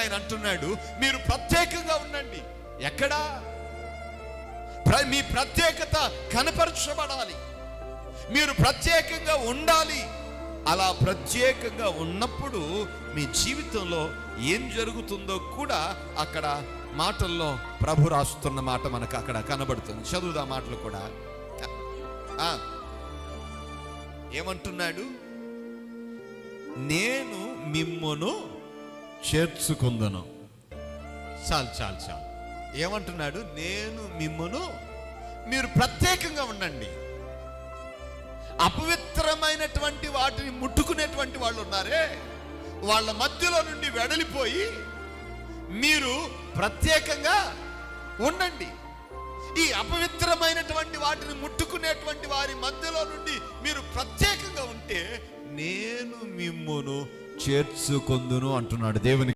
ఆయన అంటున్నాడు మీరు ప్రత్యేకంగా ఉండండి. ఎక్కడా? మీ ప్రత్యేకత కనపరచబడాలి. మీరు ప్రత్యేకంగా ఉండాలి. అలా ప్రత్యేకంగా ఉన్నప్పుడు మీ జీవితంలో ఏం జరుగుతుందో కూడా అక్కడ మాటల్లో ప్రభు రాస్తున్న మాట మనకు అక్కడ కనబడుతుంది. చదువుదా మాటలు కూడా. ఏమంటున్నాడు? నేను మిమ్మను చేర్చుకుందను. చాలు చాలు చాలు. ఏమంటున్నాడు? నేను మిమ్మును మీరు ప్రత్యేకంగా ఉండండి. అపవిత్రమైనటువంటి వాటిని ముట్టుకునేటువంటి వాళ్ళు ఉన్నారే వాళ్ళ మధ్యలో నుండి వెడలిపోయి మీరు ప్రత్యేకంగా ఉండండి. ఈ అపవిత్రమైనటువంటి వాటిని ముట్టుకునేటువంటి వారి మధ్యలో నుండి మీరు ప్రత్యేకంగా ఉంటే నేను మిమ్మును చేర్చుకొందును అంటున్నాడు దేవుని